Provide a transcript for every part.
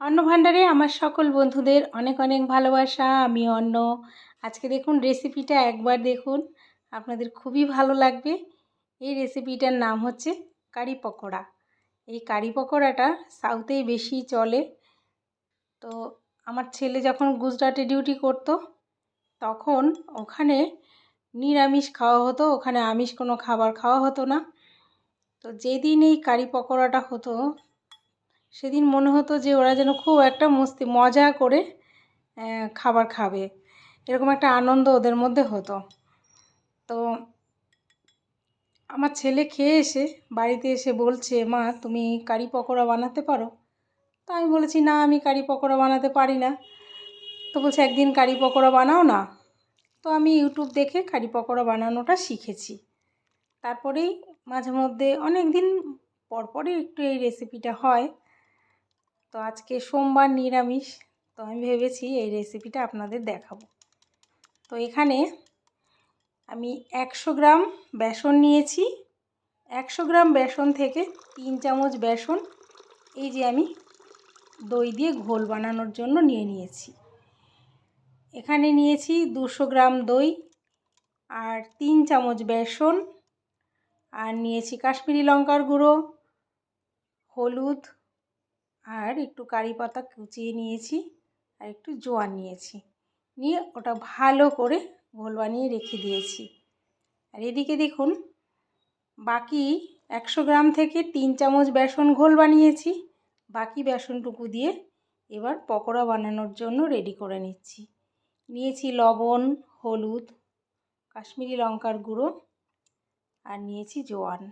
অন্ন ভাণ্ডারে আমার সকল বন্ধুদের অনেক অনেক ভালোবাসা আমি অন্ন। আজকে দেখুন রেসিপিটা একবার দেখুন, আপনাদের খুবই ভালো লাগবে। এই রেসিপিটার নাম হচ্ছে কারি পকোড়া। এই কারি পকোড়াটা সাউথেই বেশি চলে। তো আমার ছেলে যখন গুজরাটে ডিউটি করতো, তখন ওখানে নিরামিষ খাওয়া হতো, ওখানে আমিষ কোনো খাবার খাওয়া হতো না। তো যেদিন এই কারি পকোড়াটা হতো সেদিন মনে হতো যে ওরা যেন খুব একটা মস্তি, মজা করে খাবার খাবে। এরকম একটা আনন্দ ওদের মধ্যে হতো। তো আমার ছেলে খেয়ে এসে বাড়িতে এসে বলছে, মা, তুমি কারি পকোড়া বানাতে পারো? তো আমি বলেছি, না, আমি কারি পকোড়া বানাতে পারি না। তো বলছে, একদিন কারি পকোড়া বানাও না? তো আমি ইউটিউব দেখে কারি পকোড়া বানানোটা শিখেছি। তারপরেই মাঝে মধ্যে অনেক দিন পরপরই একটু এই রেসিপিটা হয়। তো আজকে সোমবার নিরামিষ, তো আমি ভেবেছি এই রেসিপিটা আপনাদের দেখাবো। তো এখানে আমি একশো গ্রাম বেসন নিয়েছি। একশো গ্রাম বেসন থেকে তিন চামচ বেসন এই যে আমি দই দিয়ে ঘোল বানানোর জন্য নিয়ে নিয়েছি। এখানে নিয়েছি দুশো গ্রাম দই আর তিন চামচ বেসন। আর নিয়েছি কাশ্মীরি লঙ্কার গুঁড়ো, হলুদ আর একটু কারি পাতা কুচিয়ে নিয়েছি আর একটু জোয়ান নিয়েছি। নিয়ে ওটা ভালো করে ঘোল বানিয়ে রেখে দিয়েছি। আর এদিকে দেখুন, বাকি একশো গ্রাম থেকে তিন চামচ বেসন ঘোল বানিয়েছি। বাকি বেসনটুকু দিয়ে এবার পকোড়া বানানোর জন্য রেডি করে নিচ্ছি। নিয়েছি লবণ, হলুদ, কাশ্মীরি লঙ্কার গুঁড়ো আর নিয়েছি জোয়ান।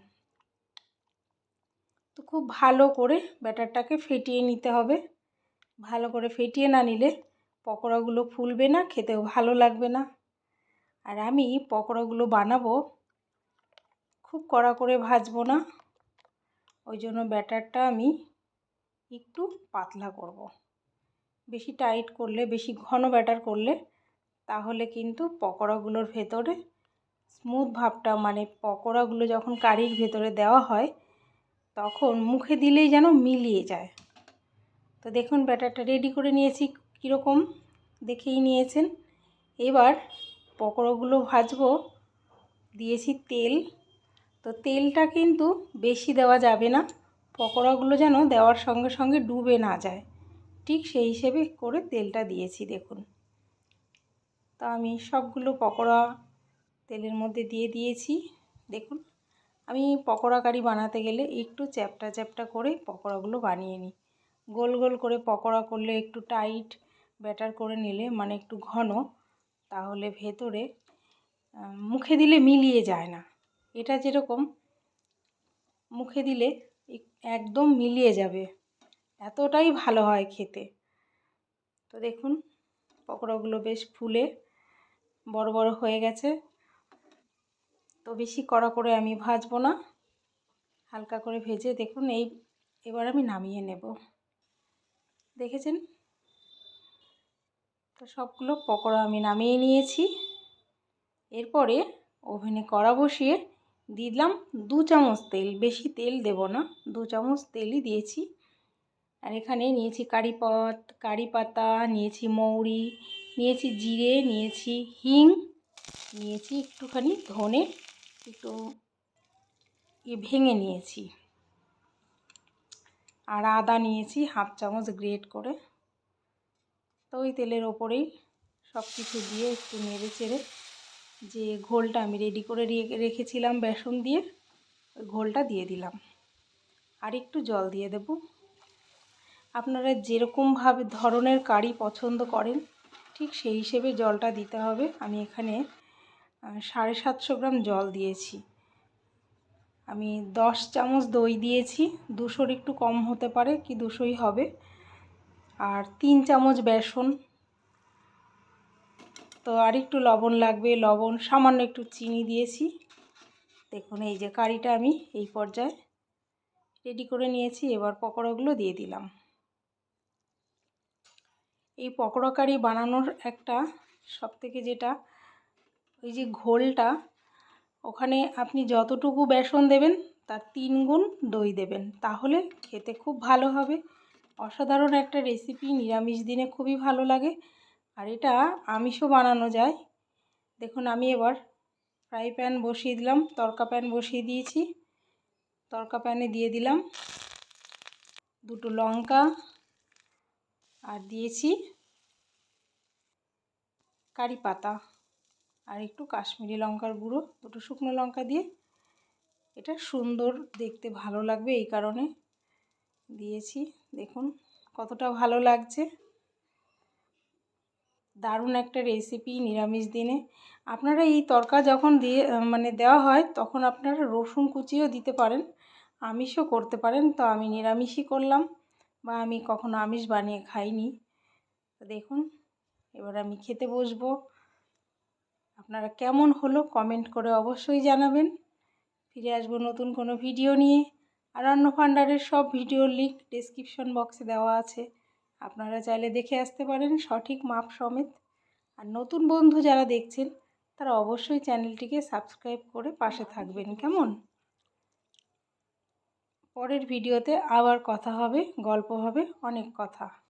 তো খুব ভালো করে ব্যাটারটাকে ফেটিয়ে নিতে হবে। ভালো করে ফেটিয়ে না নিলে পকোড়াগুলো ফুলবে না, খেতেও ভালো লাগবে না। আর আমি পকোড়াগুলো বানাবো, খুব কড়া করে ভাজবো না। ওই জন্য ব্যাটারটা আমি একটু পাতলা করব। বেশি টাইট করলে, বেশি ঘন ব্যাটার করলে তাহলে কিন্তু পকোড়াগুলোর ভেতরে স্মুথ ভাবটা মানে পকোড়াগুলো যখন কারির ভেতরে দেওয়া হয় তখন মুখে দিলেই যেন মিলিয়ে যায়। তো দেখুন ব্যাটারটা রেডি করে নিয়েছি, কীরকম দেখেই নিয়েছেন। এবার পকোড়াগুলো ভাজবো, দিয়েছি তেল। তো তেলটা কিন্তু বেশি দেওয়া যাবে না, পকোড়াগুলো যেন দেওয়ার সঙ্গে সঙ্গে ডুবে না যায়। ঠিক সেই হিসেবে করে তেলটা দিয়েছি, দেখুন। তো আমি সবগুলো পকোড়া তেলের মধ্যে দিয়ে দিয়েছি, দেখুন। আমি পকোড়া কারি বানাতে গেলে একটু চ্যাপটা চ্যাপটা করে পকোড়াগুলো বানিয়ে নিই। গোল গোল করে পকোড়া করলে একটু টাইট, ব্যাটার করে নিলে মানে একটু ঘন, তাহলে ভেতরে মুখে দিলে মিলিয়ে যায় না। এটা যেরকম, মুখে দিলে একদম মিলিয়ে যাবে। এতটাই ভালো হয় খেতে। তো দেখুন, পকোড়াগুলো বেশ ফুলে বড় বড় হয়ে গেছে। তো বেশি কড়া করে আমি ভাজবো না। হালকা করে ভেজে দেখুন, এই এবার আমি নামিয়ে নেব। দেখেছেন? তো সবগুলো পকোড়া আমি নামিয়ে নিয়েছি। এরপরে ওভেনে কড়া বসিয়ে দিলাম দু চামচ তেল, বেশি তেল দেব না, দু চামচ তেলই দিয়েছি। আর এখানে নিয়েছি কারি পাত, কারি পাতা, নিয়েছি মৌরি, নিয়েছি জিরে, নিয়েছি হিং, নিয়েছি একটুখানি ধনে একটু ভেঙে নিয়েছি। আর আদা নিয়েছি, হাফ চামচ গ্রেট করে। তো ওই তেলের ওপরেই সব কিছু দিয়ে একটু নেড়ে চেড়ে যে ঘোলটা আমি রেডি করে রেখেছিলাম বেসন দিয়ে, ওই ঘোলটা দিয়ে দিলাম। আর একটু জল দিয়ে দেব। আপনারা যেরকমভাবে ধরনের কারি পছন্দ করেন, ঠিক সেই হিসেবে জলটা দিতে হবে। আমি এখানে সাড়ে সাতশো গ্রাম জল দিয়েছি। আমি দশ চামচ দই দিয়েছি। দুশোর একটু কম হতে পারে, কি দুশোই হবে। আর তিন চামচ বেসন। তো আর একটু লবণ লাগবে। লবণ, সামান্য একটু চিনি দিয়েছি। দেখুন, এই যে কারিটা আমি এই পর্যায়ে রেডি করে নিয়েছি। এবার পকোড়াগুলো দিয়ে দিলাম। এই পকোড়া কারি বানানোর একটা সবথেকে যেটা ওই যে ঘোলটা, ওখানে আপনি যতটুকু বেসন দেবেন, তার তিন গুণ দই দেবেন। তাহলে খেতে খুব ভালো হবে। অসাধারণ একটা রেসিপি নিরামিষ দিনে খুবই ভালো লাগে। আর এটা আমিষও বানানো যায়। দেখুন, আমি এবার ফ্রাই প্যান বসিয়ে দিলাম, তরকা প্যান বসিয়ে দিয়েছি। তরকা প্যানে দিয়ে দিলাম দুটো লঙ্কা আর দিয়েছি কারি পাতা। আর একটু কাশ্মীরি লঙ্কার গুঁড়ো, দুটো শুকনো লঙ্কা দিয়ে। এটা সুন্দর দেখতে ভালো লাগবে এই কারণে। দিয়েছি, দেখুন কতটা ভালো লাগছে। দারুণ একটা রেসিপি নিরামিষ দিনে। আপনারা এই তরকা যখন দিয়ে মানে দেওয়া হয়, তখন আপনারা রসুন কুচিও দিতে পারেন, আমিষও করতে পারেন। তো আমি নিরামিষই করলাম বা আমি কখনো আমিষ বানিয়ে খাইনি। তো দেখুন, এবার আমি খেতে বসবো। আপনারা কেমন হলো কমেন্ট করে অবশ্যই জানাবেন। ফিরে আসব নতুন কোনো ভিডিও নিয়ে। আর অন্য ফান্ডারের সব ভিডিওর লিঙ্ক ডিসক্রিপশন বক্সে দেওয়া আছে। আপনারা চাইলে দেখে আসতে পারেন সঠিক মাপ সমেত। আর নতুন বন্ধু যারা দেখছেন, তারা অবশ্যই চ্যানেলটিকে সাবস্ক্রাইব করে পাশে থাকবেন। কেমন? পরের ভিডিওতে আবার কথা হবে, গল্প হবে, অনেক কথা।